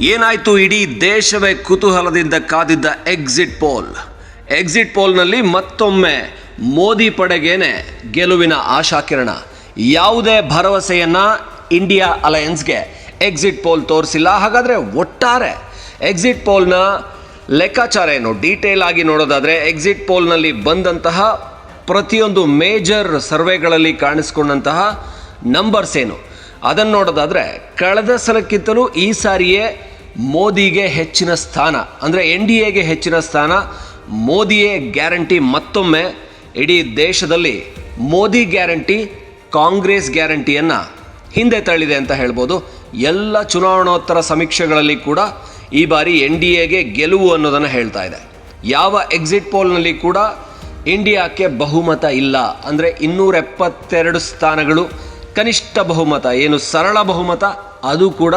ಏನಾಯ್ತು ಇಡೀ ದೇಶವೇ ಕುತೂಹಲದಿಂದ ಕಾದಿದ್ದ ಎಕ್ಸಿಟ್ ಪೋಲ್ ಎಕ್ಸಿಟ್ ಪೋಲ್ನಲ್ಲಿ ಮತ್ತೊಮ್ಮೆ ಮೋದಿ ಪಡೆಗೇನೆ ಗೆಲುವಿನ ಆಶಾಕಿರಣ. ಯಾವುದೇ ಭರವಸೆಯನ್ನ ಇಂಡಿಯಾ ಅಲಯನ್ಸ್ಗೆ ಎಕ್ಸಿಟ್ ಪೋಲ್ ತೋರಿಸಿಲ್ಲ. ಹಾಗಾದರೆ ಒಟ್ಟಾರೆ ಎಕ್ಸಿಟ್ ಪೋಲ್ನ ಲೆಕ್ಕಾಚಾರ ಏನು ಡೀಟೇಲ್ ಆಗಿ ನೋಡೋದಾದರೆ ಎಕ್ಸಿಟ್ ಪೋಲ್ನಲ್ಲಿ ಬಂದಂತಹ ಪ್ರತಿಯೊಂದು ಮೇಜರ್ ಸರ್ವೆಗಳಲ್ಲಿ ಕಾಣಿಸ್ಕೊಂಡಂತಹ ನಂಬರ್ಸ್ ಏನು? ಅದನ್ನು ನೋಡೋದಾದರೆ, ಕಳೆದ ಸಲಕ್ಕಿಂತಲೂ ಈ ಸಾರಿಯೇ ಮೋದಿಗೆ ಹೆಚ್ಚಿನ ಸ್ಥಾನ, ಅಂದರೆ ಎನ್ ಡಿ ಎಗೆ ಹೆಚ್ಚಿನ ಸ್ಥಾನ, ಮೋದಿಯೇ ಗ್ಯಾರಂಟಿ ಮತ್ತೊಮ್ಮೆ ಇಡೀ ದೇಶದಲ್ಲಿ ಮೋದಿ ಗ್ಯಾರಂಟಿ, ಕಾಂಗ್ರೆಸ್ ಗ್ಯಾರಂಟಿಯನ್ನು ಹಿಂದೆ ತಳ್ಳಿದೆ ಅಂತ ಹೇಳ್ಬೋದು. ಎಲ್ಲ ಚುನಾವಣೋತ್ತರ ಸಮೀಕ್ಷೆಗಳಲ್ಲಿ ಕೂಡ ಈ ಬಾರಿ ಎನ್ ಡಿ ಎಗೆ ಗೆಲುವು ಅನ್ನೋದನ್ನು ಹೇಳ್ತಾ ಇದೆ. ಯಾವ ಎಕ್ಸಿಟ್ ಪೋಲ್ನಲ್ಲಿ ಕೂಡ ಇಂಡಿಯಾಕ್ಕೆ ಬಹುಮತ ಇಲ್ಲ, ಅಂದರೆ ಇನ್ನೂರ ಎಪ್ಪತ್ತೆರಡು ಸ್ಥಾನಗಳು ಕನಿಷ್ಠ ಬಹುಮತ. ಏನು ಸರಳ ಬಹುಮತ? ಅದು ಕೂಡ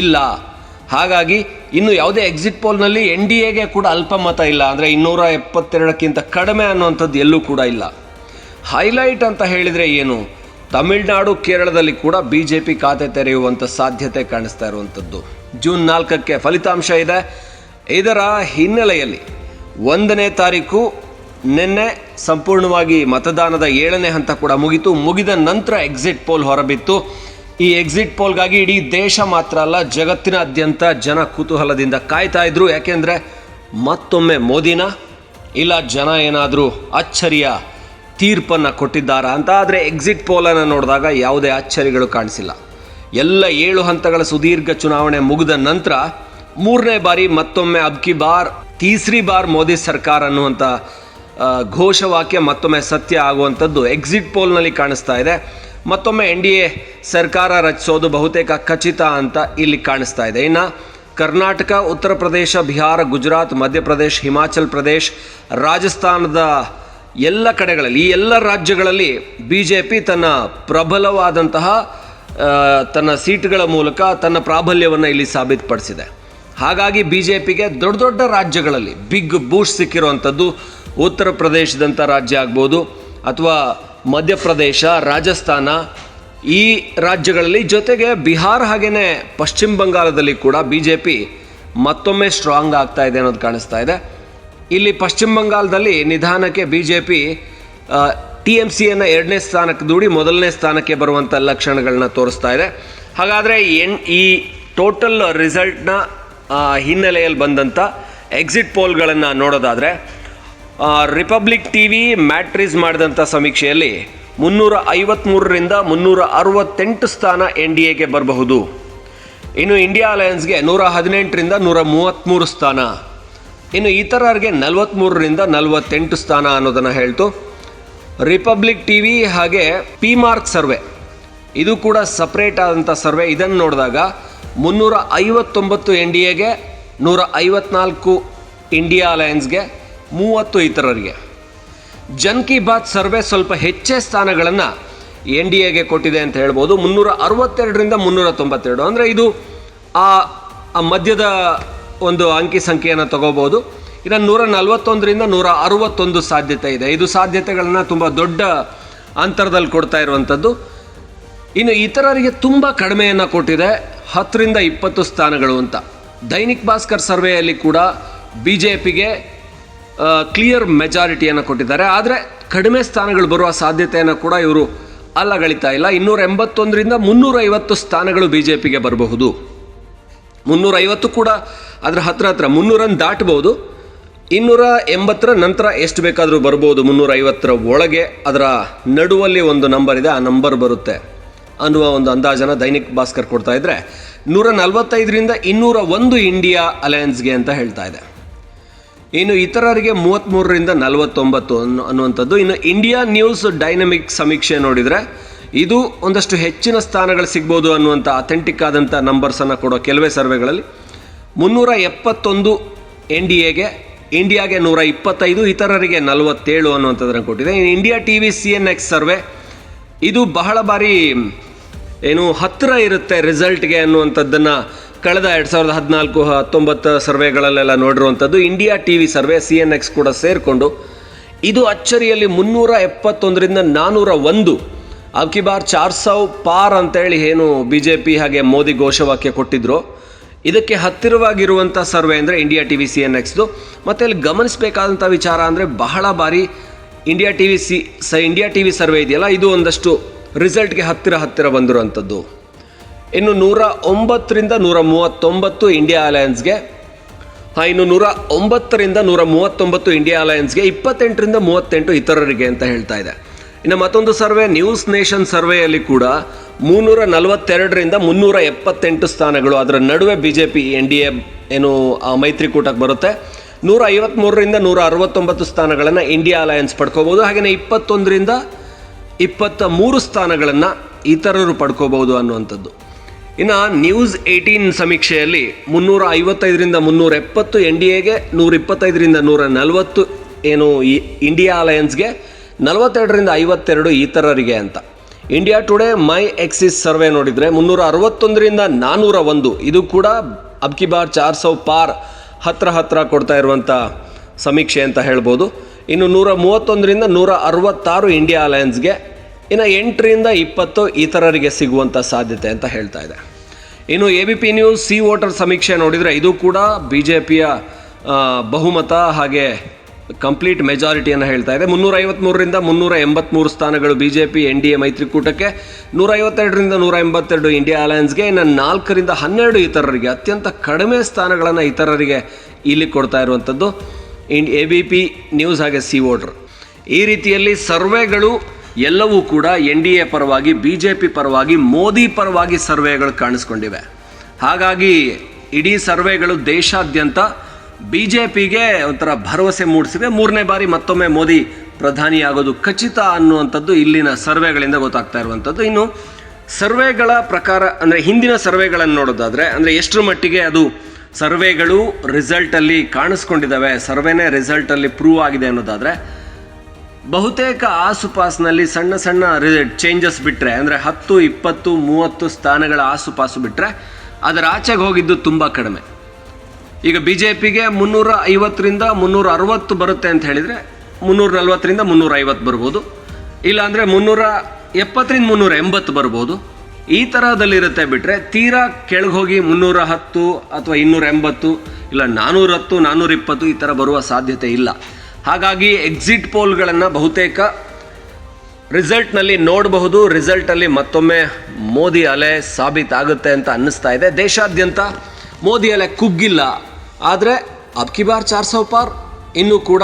ಇಲ್ಲ. ಹಾಗಾಗಿ ಇನ್ನು ಯಾವುದೇ ಎಕ್ಸಿಟ್ ಪೋಲ್ನಲ್ಲಿ ಎನ್ ಡಿ ಎಗೆ ಕೂಡ ಅಲ್ಪಮತ ಇಲ್ಲ. ಅಂದರೆ ಇನ್ನೂರ ಎಪ್ಪತ್ತೆರಡಕ್ಕಿಂತ ಕಡಿಮೆ ಅನ್ನುವಂಥದ್ದು ಎಲ್ಲೂ ಕೂಡ ಇಲ್ಲ. ಹೈಲೈಟ್ ಅಂತ ಹೇಳಿದರೆ ಏನು? ತಮಿಳುನಾಡು, ಕೇರಳದಲ್ಲಿ ಕೂಡ ಬಿ ಜೆ ಪಿ ಖಾತೆ ತೆರೆಯುವಂಥ ಸಾಧ್ಯತೆ ಕಾಣಿಸ್ತಾ ಇರುವಂಥದ್ದು. ಜೂನ್ ನಾಲ್ಕಕ್ಕೆ ಫಲಿತಾಂಶ ಇದೆ. ಇದರ ಹಿನ್ನೆಲೆಯಲ್ಲಿ ಒಂದನೇ ತಾರೀಕು, ನಿನ್ನೆ ಸಂಪೂರ್ಣವಾಗಿ ಮತದಾನದ ಏಳನೇ ಹಂತ ಕೂಡ ಮುಗಿತು. ಮುಗಿದ ನಂತರ ಎಕ್ಸಿಟ್ ಪೋಲ್ ಹೊರಬಿತ್ತು. ಈ ಎಕ್ಸಿಟ್ ಪೋಲ್ಗಾಗಿ ಇಡೀ ದೇಶ ಮಾತ್ರ ಅಲ್ಲ, ಜಗತ್ತಿನಾದ್ಯಂತ ಜನ ಕುತೂಹಲದಿಂದ ಕಾಯ್ತಾ ಇದ್ರು. ಯಾಕೆಂದರೆ ಮತ್ತೊಮ್ಮೆ ಮೋದಿನ, ಇಲ್ಲ ಜನ ಏನಾದರೂ ಅಚ್ಚರಿಯ ತೀರ್ಪನ್ನು ಕೊಟ್ಟಿದ್ದಾರಾ ಅಂತ. ಆದರೆ ಎಕ್ಸಿಟ್ ಪೋಲನ್ನು ನೋಡಿದಾಗ ಯಾವುದೇ ಅಚ್ಚರಿಗಳು ಕಾಣಿಸಿಲ್ಲ. ಎಲ್ಲ ಏಳು ಹಂತಗಳ ಸುದೀರ್ಘ ಚುನಾವಣೆ ಮುಗಿದ ನಂತರ ಮೂರನೇ ಬಾರಿ ಮತ್ತೊಮ್ಮೆ ಅಬ್ಕಿ ಬಾರ್, ತೀಸ್ರಿ ಬಾರ್ ಮೋದಿ ಸರ್ಕಾರ ಅನ್ನುವಂಥ ಘೋಷವಾಕ್ಯ ಮತ್ತೊಮ್ಮೆ ಸತ್ಯ ಆಗುವಂಥದ್ದು ಎಕ್ಸಿಟ್ ಪೋಲ್ನಲ್ಲಿ ಕಾಣಿಸ್ತಾ ಇದೆ. ಮತ್ತೊಮ್ಮೆ ಎನ್ ಡಿ ಎ ಸರ್ಕಾರ ರಚಿಸೋದು ಬಹುತೇಕ ಖಚಿತ ಅಂತ ಇಲ್ಲಿ ಕಾಣಿಸ್ತಾ ಇದೆ. ಇನ್ನು ಕರ್ನಾಟಕ, ಉತ್ತರ ಪ್ರದೇಶ, ಬಿಹಾರ, ಗುಜರಾತ್ ಮಧ್ಯಪ್ರದೇಶ ಹಿಮಾಚಲ್ ಪ್ರದೇಶ್, ರಾಜಸ್ಥಾನದ ಎಲ್ಲ ಕಡೆಗಳಲ್ಲಿ, ಈ ಎಲ್ಲ ರಾಜ್ಯಗಳಲ್ಲಿ ಬಿ ಜೆ ಪಿ ತನ್ನ ಪ್ರಬಲವಾದಂತಹ ತನ್ನ ಸೀಟ್ಗಳ ಮೂಲಕ ತನ್ನ ಪ್ರಾಬಲ್ಯವನ್ನು ಇಲ್ಲಿ ಸಾಬೀತುಪಡಿಸಿದೆ. ಹಾಗಾಗಿ ಬಿ ಜೆ ಪಿಗೆ ದೊಡ್ಡ ದೊಡ್ಡ ರಾಜ್ಯಗಳಲ್ಲಿ ಬಿಗ್ ಬೂಸ್ಟ್ ಸಿಕ್ಕಿರುವಂಥದ್ದು ಉತ್ತರ ಪ್ರದೇಶದಂಥ ರಾಜ್ಯ ಆಗ್ಬೋದು, ಅಥವಾ ಮಧ್ಯಪ್ರದೇಶ, ರಾಜಸ್ಥಾನ ಈ ರಾಜ್ಯಗಳಲ್ಲಿ ಜೊತೆಗೆ ಬಿಹಾರ ಹಾಗೆಯೇ ಪಶ್ಚಿಮ ಬಂಗಾಳದಲ್ಲಿ ಕೂಡ ಬಿ ಜೆ ಪಿ ಮತ್ತೊಮ್ಮೆ ಸ್ಟ್ರಾಂಗ್ ಆಗ್ತಾ ಇದೆ ಅನ್ನೋದು ಕಾಣಿಸ್ತಾ ಇದೆ. ಇಲ್ಲಿ ಪಶ್ಚಿಮ ಬಂಗಾಳದಲ್ಲಿ ನಿಧಾನಕ್ಕೆ B J P T M ಸಿಯನ್ನು ಎರಡನೇ ಸ್ಥಾನಕ್ಕೆ ದೂಡಿ ಮೊದಲನೇ ಸ್ಥಾನಕ್ಕೆ ಬರುವಂಥ ಲಕ್ಷಣಗಳನ್ನ ತೋರಿಸ್ತಾ ಇದೆ. ಹಾಗಾದರೆ ಎನ್, ಈ ಟೋಟಲ್ ರಿಸಲ್ಟ್ನ ಹಿನ್ನೆಲೆಯಲ್ಲಿ ಬಂದಂಥ ಎಕ್ಸಿಟ್ ಪೋಲ್ಗಳನ್ನು ನೋಡೋದಾದರೆ ರಿಪಬ್ಲಿಕ್ ಟಿ ವಿ ಮ್ಯಾಟ್ರಿಸ್ ಮಾಡಿದಂಥ ಸಮೀಕ್ಷೆಯಲ್ಲಿ ಮುನ್ನೂರ ಐವತ್ತ್ಮೂರರಿಂದ ಮುನ್ನೂರ ಅರವತ್ತೆಂಟು ಸ್ಥಾನ ಎನ್ ಡಿ ಎಗೆ ಬರಬಹುದು. ಇನ್ನು ಇಂಡಿಯಾ ಅಲಯನ್ಸ್ಗೆ ನೂರ ಹದಿನೆಂಟರಿಂದ ನೂರ ಮೂವತ್ತ್ಮೂರು ಸ್ಥಾನ. ಇನ್ನು ಇತರರಿಗೆ ನಲವತ್ತ್ಮೂರರಿಂದ ನಲವತ್ತೆಂಟು ಸ್ಥಾನ ಅನ್ನೋದನ್ನು ಹೇಳ್ತು. ರಿಪಬ್ಲಿಕ್ ಟಿ ವಿ ಹಾಗೆ ಪಿ ಮಾರ್ಕ್ ಸರ್ವೆ ಇದು ಕೂಡ ಸಪ್ರೇಟ್ ಆದಂಥ ಸರ್ವೆ ಇದನ್ನು ನೋಡಿದಾಗ ಮುನ್ನೂರ ಐವತ್ತೊಂಬತ್ತು ಎನ್ ಡಿ ಎಗೆ ನೂರ ಐವತ್ನಾಲ್ಕು ಇಂಡಿಯಾ ಅಲಯನ್ಸ್ಗೆ ಮೂವತ್ತು ಇತರರಿಗೆ. ಜನ್ ಕಿ ಬಾತ್ ಸರ್ವೆ ಸ್ವಲ್ಪ ಹೆಚ್ಚೇ ಸ್ಥಾನಗಳನ್ನು ಎನ್ ಡಿ ಎಗೆ ಕೊಟ್ಟಿದೆ ಅಂತ ಹೇಳ್ಬೋದು. ಮುನ್ನೂರ ಅರವತ್ತೆರಡರಿಂದ ಮುನ್ನೂರ ತೊಂಬತ್ತೆರಡು ಅಂದರೆ ಇದು ಆ ಮಧ್ಯದ ಒಂದು ಅಂಕಿ ಸಂಖ್ಯೆಯನ್ನು ತಗೋಬೋದು. ಇನ್ನು ನೂರ ನಲವತ್ತೊಂದರಿಂದ ನೂರ ಅರವತ್ತೊಂದು ಸಾಧ್ಯತೆ ಇದೆ. ಇದು ಸಾಧ್ಯತೆಗಳನ್ನು ತುಂಬ ದೊಡ್ಡ ಅಂತರದಲ್ಲಿ ಕೊಡ್ತಾ ಇರುವಂಥದ್ದು. ಇನ್ನು ಇತರರಿಗೆ ತುಂಬ ಕಡಿಮೆಯನ್ನು ಕೊಟ್ಟಿದೆ. ಹತ್ತರಿಂದ ಇಪ್ಪತ್ತು ಸ್ಥಾನಗಳು ಅಂತ. ದೈನಿಕ್ ಭಾಸ್ಕರ್ ಸರ್ವೆಯಲ್ಲಿ ಕೂಡ ಬಿ ಜೆ ಪಿಗೆ ಕ್ಲಿಯರ್ ಮೆಜಾರಿಟಿಯನ್ನು ಕೊಟ್ಟಿದ್ದಾರೆ. ಆದರೆ ಕಡಿಮೆ ಸ್ಥಾನಗಳು ಬರುವ ಸಾಧ್ಯತೆಯನ್ನು ಕೂಡ ಇವರು ಅಲ್ಲಗಳಿತಾ ಇಲ್ಲ. ಇನ್ನೂರ ಎಂಬತ್ತೊಂದರಿಂದ ಮುನ್ನೂರೈವತ್ತು ಸ್ಥಾನಗಳು ಬಿ ಜೆ ಪಿಗೆ ಬರಬಹುದು. ಮುನ್ನೂರ ಐವತ್ತು ಕೂಡ ಅದರ ಹತ್ರ ಹತ್ರ, ಮುನ್ನೂರನ್ನು ದಾಟಬಹುದು ಇನ್ನೂರ ಎಂಬತ್ತರ ನಂತರ ಎಷ್ಟು ಬೇಕಾದರೂ ಬರ್ಬೋದು ಮುನ್ನೂರೈವತ್ತರ ಒಳಗೆ. ಅದರ ನಡುವಲ್ಲಿ ಒಂದು ನಂಬರ್ ಇದೆ, ಆ ನಂಬರ್ ಬರುತ್ತೆ ಅನ್ನುವ ಒಂದು ಅಂದಾಜನ ದೈನಿಕ್ ಭಾಸ್ಕರ್ ಕೊಡ್ತಾ ಇದ್ದರೆ ನೂರ ನಲವತ್ತೈದರಿಂದ ಇನ್ನೂರ ಒಂದು ಇಂಡಿಯಾ ಅಲಯನ್ಸ್ಗೆ ಅಂತ ಹೇಳ್ತಾ ಇದೆ. ಇನ್ನು ಇತರರಿಗೆ ಮೂವತ್ತ್ಮೂರರಿಂದ ನಲವತ್ತೊಂಬತ್ತು ಅನ್ನೋ ಅನ್ನುವಂಥದ್ದು. ಇನ್ನು ಇಂಡಿಯಾ ನ್ಯೂಸ್ ಡೈನಮಿಕ್ ಸಮೀಕ್ಷೆ ನೋಡಿದರೆ, ಇದು ಒಂದಷ್ಟು ಹೆಚ್ಚಿನ ಸ್ಥಾನಗಳು ಸಿಗ್ಬೋದು ಅನ್ನುವಂಥ ಅಥೆಂಟಿಕ್ ಆದಂಥ ನಂಬರ್ಸನ್ನು ಕೊಡೋ ಕೆಲವೇ ಸರ್ವೆಗಳಲ್ಲಿ. ಮುನ್ನೂರ ಎಪ್ಪತ್ತೊಂದು ಎನ್ ಡಿ ಎಗೆ ಇಂಡಿಯಾಗೆ ನೂರ ಇಪ್ಪತ್ತೈದು, ಇತರರಿಗೆ ನಲವತ್ತೇಳು ಅನ್ನುವಂಥದ್ದನ್ನು ಕೊಟ್ಟಿದೆ. ಇನ್ನು India T V C N X survey, ಇದು ಬಹಳ ಬಾರಿ, ಏನು ಹತ್ತಿರ ಇರುತ್ತೆ ರಿಸಲ್ಟ್ಗೆ ಅನ್ನುವಂಥದ್ದನ್ನು ಕಳೆದ ಎರಡು ಸಾವಿರದ ಹದಿನಾಲ್ಕು ಹತ್ತೊಂಬತ್ತು ಸರ್ವೆಗಳಲ್ಲೆಲ್ಲ ನೋಡಿರುವಂಥದ್ದು India T V survey, C N X ಕೂಡ ಸೇರಿಕೊಂಡು ಇದು ಅಚ್ಚರಿಯಲ್ಲಿ ಮುನ್ನೂರ ಎಪ್ಪತ್ತೊಂದರಿಂದ ನಾನ್ನೂರ ಒಂದು. ಅಬ್ಕಿ ಬಾರ್ ಚಾರ್ ಸಾವ್ ಪಾರ್ ಅಂತೇಳಿ ಏನು ಬಿ ಜೆ ಪಿ ಹಾಗೆ ಮೋದಿ ಘೋಷವಾಕ್ಯ ಕೊಟ್ಟಿದ್ರು. ಇದಕ್ಕೆ ಹತ್ತಿರವಾಗಿರುವಂಥ ಸರ್ವೆ ಅಂದರೆ India T V C N ಎಕ್ಸ್ದು ಮತ್ತು ಇಲ್ಲಿ ಗಮನಿಸಬೇಕಾದಂಥ ವಿಚಾರ ಅಂದರೆ ಬಹಳ ಬಾರಿ ಇಂಡಿಯಾ ಟಿ ವಿ ಸಿ, ಸ, ಇಂಡಿಯಾ ಟಿ ವಿ ಸರ್ವೆ ಇದೆಯಲ್ಲ, ಇದು ಒಂದಷ್ಟು ರಿಸಲ್ಟ್ಗೆ ಹತ್ತಿರ ಹತ್ತಿರ ಬಂದಿರುವಂಥದ್ದು. ಇನ್ನು ನೂರ ಒಂಬತ್ತರಿಂದ ನೂರ ಮೂವತ್ತೊಂಬತ್ತು ಇಂಡಿಯಾ ಅಲಯನ್ಸ್ಗೆ ಇನ್ನು ನೂರ ಒಂಬತ್ತರಿಂದ ನೂರ ಮೂವತ್ತೊಂಬತ್ತು ಇಂಡಿಯಾ ಅಲಯನ್ಸ್ಗೆ ಇಪ್ಪತ್ತೆಂಟರಿಂದ ಮೂವತ್ತೆಂಟು ಇತರರಿಗೆ ಅಂತ ಹೇಳ್ತಾ ಇದೆ. ಇನ್ನು ಮತ್ತೊಂದು ಸರ್ವೆ, ನ್ಯೂಸ್ ನೇಷನ್ ಸರ್ವೆಯಲ್ಲಿ ಕೂಡ ಮುನ್ನೂರ ನಲವತ್ತೆರಡರಿಂದ ಮುನ್ನೂರ ಎಪ್ಪತ್ತೆಂಟು ಸ್ಥಾನಗಳು. ಅದರ ನಡುವೆ B J P N D A ಏನು ಮೈತ್ರಿಕೂಟಕ್ಕೆ ಬರುತ್ತೆ. ನೂರ ಐವತ್ತ್ಮೂರರಿಂದ ನೂರ ಅರವತ್ತೊಂಬತ್ತು ಸ್ಥಾನಗಳನ್ನು ಇಂಡಿಯಾ ಅಲಯನ್ಸ್ ಪಡ್ಕೋಬೋದು ಹಾಗೆಯೇ ಇಪ್ಪತ್ತೊಂದರಿಂದ ಇಪ್ಪತ್ತ ಮೂರು ಸ್ಥಾನಗಳನ್ನು ಇತರರು ಪಡ್ಕೋಬೋದು ಅನ್ನುವಂಥದ್ದು. ಇನ್ನು ನ್ಯೂಸ್ ಏಯ್ಟೀನ್ ಸಮೀಕ್ಷೆಯಲ್ಲಿ ಮುನ್ನೂರ ಐವತ್ತೈದರಿಂದ ಮುನ್ನೂರ ಎಪ್ಪತ್ತು ಎನ್ ಡಿ ಎಗೆ ನೂರ ಇಪ್ಪತ್ತೈದರಿಂದ ನೂರ ನಲವತ್ತು ಏನು ಈ ಇಂಡಿಯಾ ಅಲಯನ್ಸ್ಗೆ ನಲವತ್ತೆರಡರಿಂದ ಐವತ್ತೆರಡು ಇತರರಿಗೆ ಅಂತ. India Today My Axis survey ನೋಡಿದರೆ ಮುನ್ನೂರ ಅರವತ್ತೊಂದರಿಂದ ನಾನ್ನೂರ ಒಂದು. ಇದು ಕೂಡ ಅಬ್ಕಿ ಬಾರ್ ಚಾರ್ ಸೌ ಪಾರ್ ಹತ್ರ ಹತ್ರ ಕೊಡ್ತಾ ಇರುವಂಥ ಸಮೀಕ್ಷೆ ಅಂತ ಹೇಳ್ಬೋದು. ಇನ್ನು ನೂರ ಮೂವತ್ತೊಂದರಿಂದ ನೂರ ಅರವತ್ತಾರು ಇಂಡಿಯಾ ಅಲಯನ್ಸ್ಗೆ ಇನ್ನು ಎಂಟರಿಂದ ಇಪ್ಪತ್ತು ಇತರರಿಗೆ ಸಿಗುವಂಥ ಸಾಧ್ಯತೆ ಅಂತ ಹೇಳ್ತಾ ಇದೆ. ಇನ್ನು A B P News C Voter ಸಮೀಕ್ಷೆ ನೋಡಿದರೆ ಇದು ಕೂಡ ಬಿ ಜೆ ಪಿಯ ಬಹುಮತ ಹಾಗೆ ಕಂಪ್ಲೀಟ್ ಮೆಜಾರಿಟಿಯನ್ನು ಹೇಳ್ತಾ ಇದೆ. ಮುನ್ನೂರ ಐವತ್ತ್ಮೂರರಿಂದ ಮುನ್ನೂರ ಎಂಬತ್ತ್ಮೂರು ಸ್ಥಾನಗಳು B J P N D A ಮೈತ್ರಿಕೂಟಕ್ಕೆ. ನೂರ ಐವತ್ತೆರಡರಿಂದ ನೂರ ಎಂಬತ್ತೆರಡು ಇಂಡಿಯಾ ಅಲಯನ್ಸ್ಗೆ ಇನ್ನು ನಾಲ್ಕರಿಂದ ಹನ್ನೆರಡು ಇತರರಿಗೆ, ಅತ್ಯಂತ ಕಡಿಮೆ ಸ್ಥಾನಗಳನ್ನು ಇತರರಿಗೆ ಇಲ್ಲಿ ಕೊಡ್ತಾ ಇರುವಂಥದ್ದು and A B P News ಹಾಗೆ ಸಿ ವೋಟರ್ ಈ ರೀತಿಯಲ್ಲಿ ಸರ್ವೆಗಳು ಎಲ್ಲವೂ ಕೂಡ ಎನ್ ಡಿ ಎ ಪರವಾಗಿ, ಬಿ ಜೆ ಪಿ ಪರವಾಗಿ, ಮೋದಿ ಪರವಾಗಿ ಸರ್ವೆಗಳು ಕಾಣಿಸ್ಕೊಂಡಿವೆ. ಹಾಗಾಗಿ ಇಡೀ ಸರ್ವೆಗಳು ದೇಶಾದ್ಯಂತ ಬಿ ಜೆ ಪಿಗೆ ಒಂಥರ ಭರವಸೆ ಮೂಡಿಸಿವೆ ಮೂರನೇ ಬಾರಿ ಮತ್ತೊಮ್ಮೆ ಮೋದಿ ಪ್ರಧಾನಿಯಾಗೋದು ಖಚಿತ ಅನ್ನುವಂಥದ್ದು ಇಲ್ಲಿನ ಸರ್ವೆಗಳಿಂದ ಗೊತ್ತಾಗ್ತಾ ಇರುವಂಥದ್ದು. ಇನ್ನು ಸರ್ವೆಗಳ ಪ್ರಕಾರ, ಅಂದರೆ ಹಿಂದಿನ ಸರ್ವೆಗಳನ್ನು ನೋಡೋದಾದರೆ, ಅಂದರೆ ಎಷ್ಟರ ಮಟ್ಟಿಗೆ ಅದು ಸರ್ವೆಗಳು ರಿಸಲ್ಟಲ್ಲಿ ಕಾಣಿಸ್ಕೊಂಡಿದ್ದಾವೆ, ಸರ್ವೆನೇ ರಿಸಲ್ಟಲ್ಲಿ ಪ್ರೂವ್ ಆಗಿದೆ ಅನ್ನೋದಾದರೆ ಬಹುತೇಕ ಆಸುಪಾಸಿನಲ್ಲಿ ಸಣ್ಣ ಸಣ್ಣ ಚೇಂಜಸ್ ಬಿಟ್ಟರೆ ಅಂದರೆ ಹತ್ತು, ಇಪ್ಪತ್ತು, ಮೂವತ್ತು ಸ್ಥಾನಗಳ ಆಸುಪಾಸು ಬಿಟ್ಟರೆ ಅದರ ಆಚೆಗೆ ಹೋಗಿದ್ದು ತುಂಬ ಕಡಿಮೆ. ಈಗ ಬಿ ಜೆ ಪಿಗೆ ಮುನ್ನೂರ ಐವತ್ತರಿಂದ ಮುನ್ನೂರ ಅರವತ್ತು ಬರುತ್ತೆ ಅಂತ ಹೇಳಿದರೆ, ಮುನ್ನೂರ ನಲ್ವತ್ತರಿಂದ ಮುನ್ನೂರ ಐವತ್ತು ಬರ್ಬೋದು. ಇಲ್ಲಾಂದರೆ ಮುನ್ನೂರ ಎಪ್ಪತ್ತರಿಂದ ಮುನ್ನೂರ ಎಂಬತ್ತು ಬರ್ಬೋದು. ಈ ಥರದಲ್ಲಿರುತ್ತೆ ಬಿಟ್ಟರೆ ತೀರಾ ಕೆಳಗೆ ಹೋಗಿ ಮುನ್ನೂರ ಹತ್ತು ಅಥವಾ ಇನ್ನೂರ ಎಂಬತ್ತು, ಇಲ್ಲ ನಾನ್ನೂರ ಹತ್ತು ನಾನ್ನೂರ ಇಪ್ಪತ್ತು ಈ ಥರ ಬರುವ ಸಾಧ್ಯತೆ ಇಲ್ಲ. ಹಾಗಾಗಿ ಎಕ್ಸಿಟ್ ಪೋಲ್ಗಳನ್ನು ಬಹುತೇಕ ರಿಸಲ್ಟ್ನಲ್ಲಿ ನೋಡಬಹುದು. ರಿಸಲ್ಟಲ್ಲಿ ಮತ್ತೊಮ್ಮೆ ಮೋದಿ ಅಲೆ ಸಾಬೀತಾಗುತ್ತೆ ಅಂತ ಅನ್ನಿಸ್ತಾ ಇದೆ. ದೇಶಾದ್ಯಂತ ಮೋದಿ ಅಲೆ ಕುಗ್ಗಿಲ್ಲ. ಆದರೆ ಅಬ್ಕಿ ಬಾರ್ ಚಾರ್ ಸೌ ಪಾರ್. ಇನ್ನೂ ಕೂಡ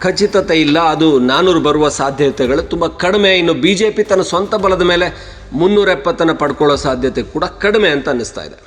ಖಚಿತತೆ ಇಲ್ಲ. ಅದು ನಾನೂರು ಬರುವ ಸಾಧ್ಯತೆಗಳು. ತುಂಬ ಕಡಿಮೆ. ಇನ್ನು ಬಿ ಜೆ ಪಿ ತನ್ನ ಸ್ವಂತ ಬಲದ ಮೇಲೆ ಮುನ್ನೂರ ಎಪ್ಪತ್ತನ್ನು ಪಡ್ಕೊಳ್ಳೋ ಸಾಧ್ಯತೆ ಕೂಡ ಕಡಿಮೆ ಅಂತ ಅನ್ನಿಸ್ತಾ ಇದೆ.